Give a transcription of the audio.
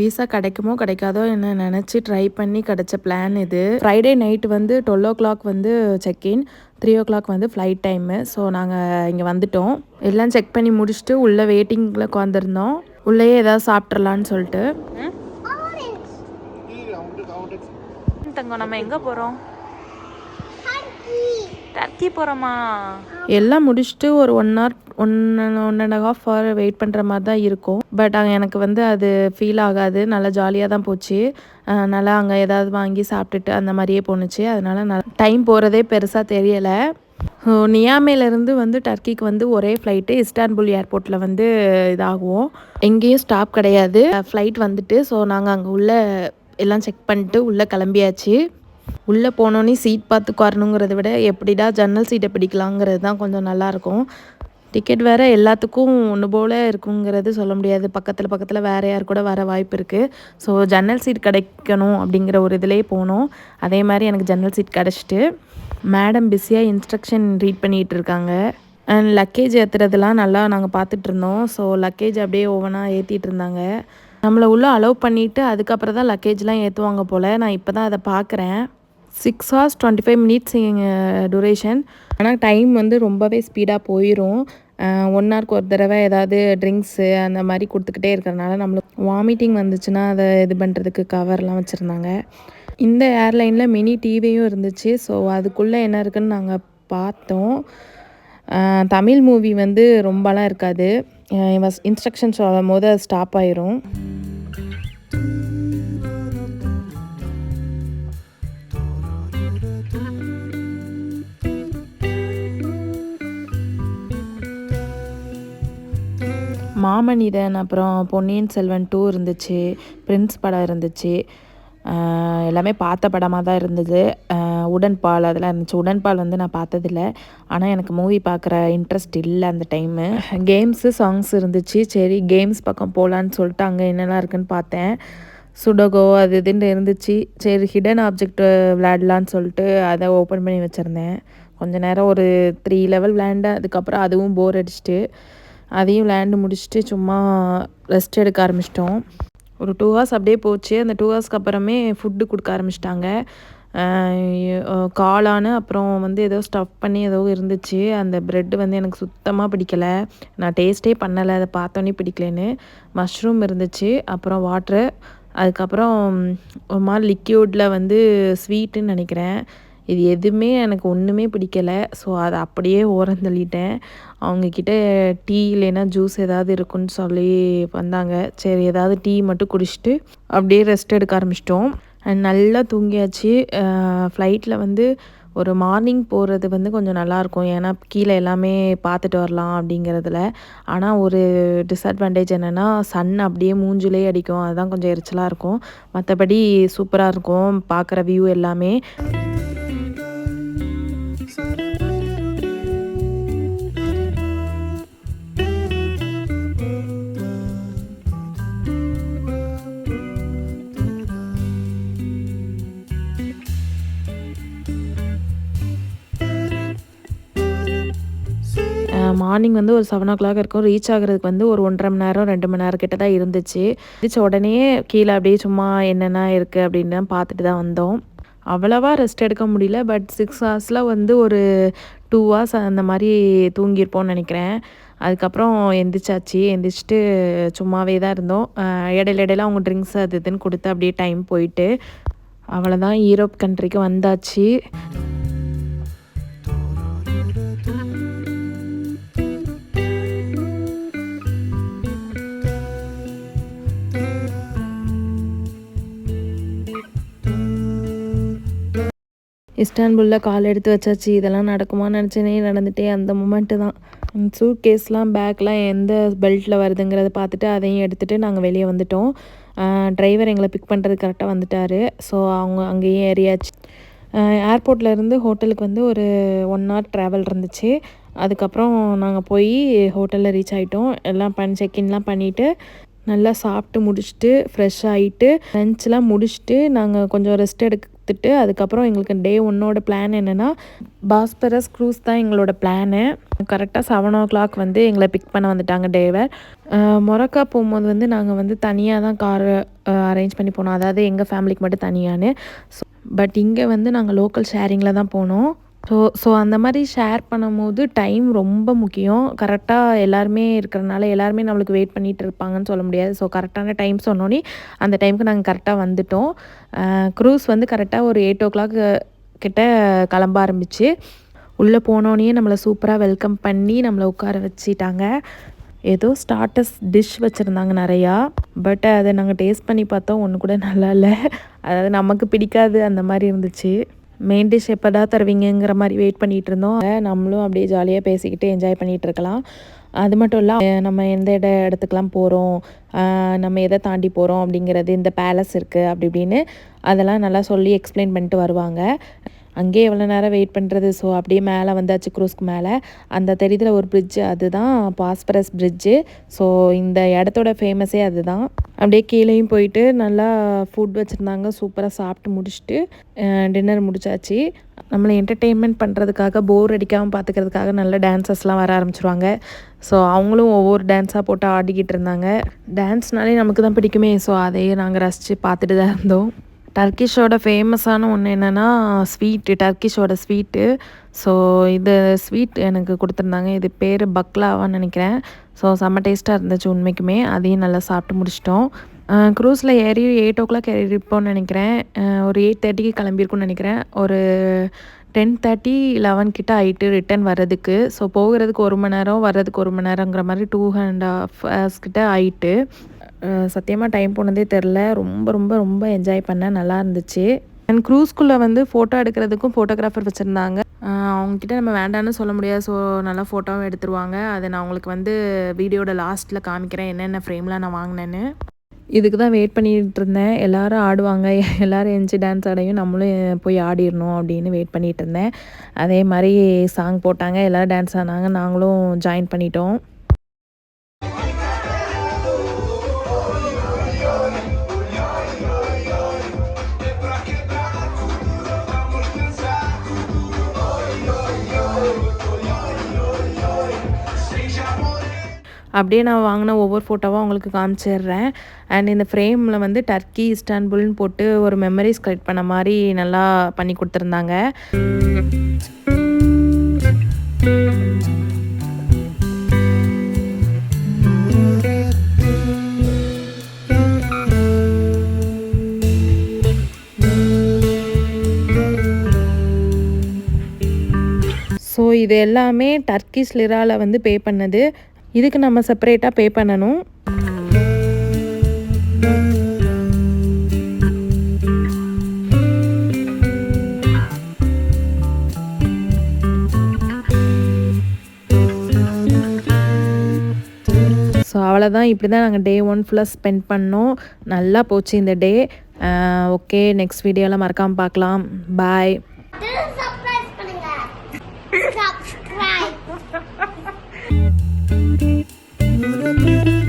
Visa கிடைக்குமோ கிடைக்காதோ என்ன நினச்சி ட்ரை பண்ணி கிடச்ச பிளான் இது. ஃப்ரைடே நைட் வந்து டுவெல் ஓ கிளாக் வந்து செக்இன் த்ரீ ஓ கிளாக் வந்து ஃப்ளைட் டைமு ஸோ நாங்கள் இங்கே வந்துட்டோம். எல்லாம் செக் பண்ணி முடிச்சுட்டு உள்ளே வெயிட்டிங்கில் உட்காந்துருந்தோம் உள்ளேயே ஏதாவது சாப்பிட்றலான்னு சொல்லிட்டு. தங்கம் நம்ம எங்கே போகிறோம் டர்க்கி போகிறோமா எல்லாம் முடிச்சுட்டு ஒரு one hour one one and half hour wait பண்ணுற மாதிரி தான் இருக்கும். பட் அங்கே எனக்கு வந்து அது ஃபீல் ஆகாது. நல்லா ஜாலியாக தான் போச்சு. நல்லா அங்கே ஏதாவது வாங்கி சாப்பிட்டுட்டு அந்த மாதிரியே போணுச்சு. அதனால் நல்லா டைம் போகிறதே பெருசாக தெரியலை. நியாமேலேருந்து வந்து டர்க்கிக்கு வந்து ஒரே ஃப்ளைட்டு இஸ்டான்புல் ஏர்போர்ட்டில் வந்து இதாகும். எங்கேயும் ஸ்டாப் கிடையாது. ஃப்ளைட் வந்துட்டு ஸோ நாங்கள் அங்கே உள்ள எல்லாம் செக் பண்ணிட்டு உள்ளே கிளம்பியாச்சு. உள்ளே போனோன்னே சீட் பார்த்து உட்காரணுங்கிறத விட எப்படிடா ஜன்னல் சீட்டை பிடிக்கலாங்கிறது தான் கொஞ்சம் நல்லாயிருக்கும். டிக்கெட் வேறு எல்லாத்துக்கும் ஒன்று போல் இருக்குங்கிறது சொல்ல முடியாது. பக்கத்தில் பக்கத்தில் வேறு யார் கூட வர வாய்ப்பு இருக்குது ஸோ ஜன்னல் சீட் கிடைக்கணும் அப்படிங்கிற ஒரு இதிலே போனோம். அதே மாதிரி எனக்கு ஜன்னல் சீட் கிடச்சிட்டு மேடம் பிஸியாக இன்ஸ்ட்ரக்ஷன் ரீட் பண்ணிகிட்டு இருக்காங்க. அண்ட் லக்கேஜ் ஏற்றுறதுலாம் நல்லா நாங்கள் பார்த்துட்டு இருந்தோம். ஸோ லக்கேஜ் அப்படியே ஒவ்வொன்றா ஏற்றிட்டு இருந்தாங்க. நம்மளை உள்ளே அலோவ் பண்ணிவிட்டு அதுக்கப்புறம் தான் லக்கேஜ்லாம் ஏற்றுவாங்க போல். நான் இப்போ தான் அதை பார்க்குறேன். Six hours twenty five minutes duration ஆனால் டைம் வந்து ரொம்பவே ஸ்பீடாக போயிடும் ஒன் ஹவருக்கு ஒரு தடவை ஏதாவது ட்ரிங்க்ஸு அந்த மாதிரி கொடுத்துக்கிட்டே இருக்கிறனால நம்மளுக்கு வாமிட்டிங் வந்துச்சுன்னா அதை இது பண்ணுறதுக்கு கவர்லாம் வச்சுருந்தாங்க. இந்த ஏர்லைனில் மினி டிவியும் இருந்துச்சு. ஸோ அதுக்குள்ளே என்ன இருக்குன்னு நாங்கள் பார்த்தோம். தமிழ் மூவி வந்து ரொம்பலாம் இருக்காது. இன்ஸ்ட்ரக்ஷன் சொல்லும் போது அது ஸ்டாப் ஆயிரும். மாமனிதன் அப்புறம் பொன்னியின் செல்வன் டூ இருந்துச்சு பிரின்ஸ் படம் இருந்துச்சு. எல்லாமே பார்த்த படமாக தான் இருந்தது. உடன்பால் அதெல்லாம் இருந்துச்சு. உடன்பால் வந்து நான் பார்த்ததில்ல. ஆனால் எனக்கு மூவி பார்க்குற இன்ட்ரெஸ்ட் இல்லை அந்த டைமு கேம்ஸு சாங்ஸ் இருந்துச்சு. சரி கேம்ஸ் பக்கம் போகலான்னு சொல்லிட்டு அங்கே என்னெல்லாம் இருக்குன்னு பார்த்தேன். சுடகோ அது இதுன்னு இருந்துச்சு. சரி ஹிடன் ஆப்ஜெக்ட் விளையாடலான்னு சொல்லிட்டு அதை ஓப்பன் பண்ணி வச்சுருந்தேன். கொஞ்ச நேரம் ஒரு த்ரீ லெவல் விளையாண்டேன். அதுக்கப்புறம் அதுவும் போர் அடிச்சிட்டு அதையும் விளையாண்டு முடிச்சுட்டு சும்மா ரெஸ்ட் எடுக்க ஆரம்பிச்சிட்டோம். ஒரு டூ ஹவர்ஸ் அப்படியே போச்சு. அந்த டூ ஹவர்ஸ்க்கு அப்புறமே ஃபுட்டு கொடுக்க ஆரம்பிச்சிட்டாங்க. காளானு அப்புறம் வந்து ஏதோ ஸ்டஃப் பண்ணி ஏதோ இருந்துச்சு. அந்த ப்ரெட்டு வந்து எனக்கு சுத்தமாக பிடிக்கலை. நான் டேஸ்ட்டே பண்ணலை. அதை பார்த்தோன்னே பிடிக்கலன்னு மஷ்ரூம் இருந்துச்சு. அப்புறம் வாட்ரு அதுக்கப்புறம் ஒரு மாதிரி லிக்யூடில் வந்து ஸ்வீட்டுன்னு நினைக்கிறேன். இது எதுவுமே எனக்கு ஒன்றுமே பிடிக்கலை. ஸோ அதை அப்படியே ஓரந்தள்ளிட்டேன் அவங்கக்கிட்ட டீ இல்லைன்னா ஜூஸ் ஏதாவது இருக்குன்னு சொல்லி வந்தாங்க. சரி ஏதாவது டீ மட்டும் குடிச்சிட்டு அப்படியே ரெஸ்ட் எடுக்க ஆரம்பிச்சிட்டோம். அண்ட் நல்லா தூங்கியாச்சு. ஃப்ளைட்டில் வந்து ஒரு மார்னிங் போகிறது வந்து கொஞ்சம் நல்லாயிருக்கும் ஏன்னா கீழே எல்லாமே பார்த்துட்டு வரலாம் அப்படிங்கிறதுல. ஆனால் ஒரு டிஸ்அட்வான்டேஜ் என்னென்னா சன் அப்படியே மூஞ்சிலே அடிக்கும். அதுதான் கொஞ்சம் எரிச்சலாக இருக்கும். மற்றபடி சூப்பராக இருக்கும். பார்க்குற வியூ எல்லாமே. மார்னிங் வந்து ஒரு செவன் ஓ கிளாக் இருக்கும் ரீச் ஆகுறதுக்கு வந்து ஒரு ஒன்றரை மணி நேரம் ரெண்டு மணி நேரம் கிட்ட தான் இருந்துச்சு. இருந்துச்ச உடனே கீழே அப்படியே சும்மா என்னென்ன இருக்குது அப்படின்னு பார்த்துட்டு தான் வந்தோம். அவ்வளவா ரெஸ்ட் எடுக்க முடியல பட் சிக்ஸ் ஹவர்ஸில் வந்து ஒரு டூ ஹவர்ஸ் அந்த மாதிரி தூங்கியிருப்போம்னு நினைக்கிறேன். அதுக்கப்புறம் எந்திரிச்சாச்சு. எந்திரிச்சிட்டு சும்மாவே தான் இருந்தோம். இடையில இடையில அவங்க ட்ரிங்க்ஸ் அது இதுன்னு கொடுத்து அப்படியே டைம் போயிட்டு அவ்வளோதான் யூரோப் கண்ட்ரிக்கு வந்தாச்சு. இஸ்டான்புல்லில் கால் எடுத்து வச்சாச்சு இதெல்லாம் நடக்குமான்னு நினச்சேனே நடந்துட்டே அந்த மூமெண்ட்டு தான். சூட் கேஸ்லாம் பேக்லாம் எந்த பெல்ட்டில் வருதுங்கிறத பார்த்துட்டு அதையும் எடுத்துகிட்டு நாங்கள் வெளியே வந்துட்டோம். டிரைவர் எங்களை பிக் பண்ணுறது கரெக்டாக வந்துட்டார். ஸோ அவங்க அங்கேயே ஏறியாச்சு. ஏர்போர்ட்ல இருந்து ஹோட்டலுக்கு வந்து ஒரு ஒன் ஹவர் ட்ராவல் இருந்துச்சு. அதுக்கப்புறம் நாங்கள் போய் ஹோட்டலில் ரீச் ஆகிட்டோம் எல்லாம் பண் செக்இன்லாம் பண்ணிவிட்டு நல்லா சாப்பிட்டு முடிச்சுட்டு ஃப்ரெஷ் ஆகிட்டு லஞ்செலாம் முடிச்சுட்டு நாங்கள் கொஞ்சம் ரெஸ்ட் பார்த்துட்டு அதுக்கப்புறம் எங்களுக்கு டே ஒன்னோட பிளான் என்னென்னா பாஸ்பரஸ் க்ரூஸ் தான் எங்களோட பிளானு கரெக்டாக செவன் ஓ கிளாக் வந்து எங்களை பிக் பண்ண வந்துட்டாங்க டேவர் மொரக்கா போகும்போது வந்து நாங்கள் வந்து தனியாக தான் கார் அரேஞ்ச் பண்ணி போனோம். அதாவது எங்கள் ஃபேமிலிக்கு மட்டும் தனியான்னு. ஸோ பட் இங்கே வந்து நாங்கள் லோக்கல் ஷேரிங்கில் தான் போனோம். ஸோ ஸோ அந்த மாதிரி ஷேர் பண்ணும்போது டைம் ரொம்ப முக்கியம். கரெக்டாக எல்லாருமே இருக்கிறனால எல்லாருமே நம்மளுக்கு வெயிட் பண்ணிகிட்டு இருப்பாங்கன்னு சொல்ல முடியாது. ஸோ கரெக்டான டைம் சொன்னோன்னே அந்த டைமுக்கு நாங்கள் கரெக்டாக வந்துட்டோம். க்ரூஸ் வந்து கரெக்டாக ஒரு எயிட் ஓ கிளாக் கிட்ட கிளம்ப ஆரம்பிச்சு உள்ளே போனோடனே நம்மளை சூப்பராக வெல்கம் பண்ணி நம்மளை உட்கார வச்சிட்டாங்க. ஏதோ ஸ்டார்டஸ் டிஷ் வச்சுருந்தாங்க நிறையா. பட் அதை நாங்கள் டேஸ்ட் பண்ணி பார்த்தோம். ஒன்று கூட நல்லா இல்லை. அதாவது நமக்கு பிடிக்காது அந்த மாதிரி இருந்துச்சு. மெயின் டிஷ் எப்போதா தருவீங்கங்கிற மாதிரி வெயிட் பண்ணிகிட்டு இருந்தோம். நம்மளும் அப்படியே ஜாலியாக பேசிக்கிட்டு என்ஜாய் பண்ணிகிட்டு இருக்கலாம். அது மட்டும் இல்லை நம்ம எந்த இட இடத்துக்குலாம் போகிறோம் நம்ம எதை தாண்டி போகிறோம் அப்படிங்கிறது இந்த பேலஸ் இருக்குது அப்படி இப்படின்னு அதெல்லாம் நல்லா சொல்லி எக்ஸ்பிளைன் பண்ணிட்டு வருவாங்க. அங்கேயே எவ்வளோ நேரம் வெயிட் பண்ணுறது ஸோ அப்படியே மேலே வந்தாச்சு க்ரூஸ்க்கு மேலே. அந்த தெரியுதுல ஒரு பிரிட்ஜு அதுதான் பாஸ்பரஸ் பிரிட்ஜு ஸோ இந்த இடத்தோட ஃபேமஸே அதுதான். அப்படியே கீழேயும் போயிட்டு நல்லா ஃபுட் வச்சுருந்தாங்க. சூப்பராக சாப்பிட்டு முடிச்சுட்டு டின்னர் முடிச்சாச்சு. நம்மளை என்டர்டெயின்மெண்ட் பண்ணுறதுக்காக போர் அடிக்காமல் பார்த்துக்கிறதுக்காக நல்ல டான்சஸ்லாம் வர ஆரம்பிச்சிருவாங்க. ஸோ அவங்களும் ஒவ்வொரு டான்ஸாக போட்டு ஆடிக்கிட்டு இருந்தாங்க. டான்ஸ்னாலே நமக்கு தான் பிடிக்குமே. ஸோ அதையே நாங்கள் ரசித்து பார்த்துட்டு தான் இருந்தோம். டர்க்கிஷோட ஃபேமஸான ஒன்று என்னென்னா ஸ்வீட்டு டர்க்கிஷோட ஸ்வீட்டு ஸோ இது ஸ்வீட் எனக்கு கொடுத்துருந்தாங்க. இது பேர் பக்லாவான்னு நினைக்கிறேன். ஸோ செம்ம டேஸ்ட்டாக இருந்துச்சு உண்மைக்குமே. அதையும் நல்லா சாப்பிட்டு முடிச்சிட்டோம். க்ரூஸில் ஏறி எயிட் ஓ கிளாக் ஏறிப்போம்னு நினைக்கிறேன். ஒரு எயிட் தேர்ட்டிக்கு கிளம்பியிருக்கும்னு நினைக்கிறேன். ஒரு டென் தேர்ட்டி லெவன் கிட்ட ஆகிட்டு ரிட்டன் வர்றதுக்கு. ஸோ போகிறதுக்கு ஒரு மணி நேரம் வர்றதுக்கு ஒரு மணி நேரங்கிற மாதிரி டூ அண்ட் ஆஃப் ஹவர்ஸ் கிட்ட ஆகிட்டு சத்தியமாக டைம் போனதே தெரில ரொம்ப ரொம்ப ரொம்ப என்ஜாய் பண்ணேன். நல்லா இருந்துச்சு. அண்ட் க்ரூஸ்குள்ளே வந்து ஃபோட்டோ எடுக்கிறதுக்கும் ஃபோட்டோகிராஃபர் வச்சுருந்தாங்க. அவங்கக்கிட்ட நம்ம வேண்டான்னு சொல்ல முடியாது. ஸோ நல்லா ஃபோட்டோவும் எடுத்துருவாங்க. அதை நான் உங்களுக்கு வந்து வீடியோட லாஸ்ட்டில் காமிக்கிறேன். என்னென்ன ஃப்ரேம்லாம் நான் வாங்கினேன்னு. இதுக்கு தான் வெயிட் பண்ணிகிட்டு இருந்தேன். எல்லோரும் ஆடுவாங்க. எல்லோரும் எஞ்சி டான்ஸ் ஆடையும் நம்மளும் போய் ஆடிடணும் அப்படின்னு வெயிட் பண்ணிகிட்டு இருந்தேன். அதே மாதிரி சாங் போட்டாங்க. எல்லோரும் டான்ஸ் ஆனாங்க. நாங்களும் ஜாயின் பண்ணிட்டோம். அப்படியே நான் வாங்கின ஒவ்வொரு ஃபோட்டோவாக உங்களுக்கு காமிச்சிடுறேன். அண்ட் இந்த ஃப்ரேமில் வந்து டர்க்கி இஸ்டான்புல்னு போட்டு ஒரு மெமரிஸ் கலெக்ட் பண்ண மாதிரி நல்லா பண்ணி கொடுத்துருந்தாங்க. ஸோ இது எல்லாமே டர்க்கிஸ் லிராவில் வந்து பே பண்ணது. இதுக்கு நம்ம செப்பரேட்டாக பே பண்ணணும். ஸோ அவ்வளோதான் இப்படி தான் நாங்கள் டே ஒன் ஃபுல்லாக ஸ்பெண்ட் பண்ணோம். நல்லா போச்சு இந்த டே ஓகே நெக்ஸ்ட் வீடியோலாம் மறக்காமல் பார்க்கலாம். பாய் Subscribe. Müzik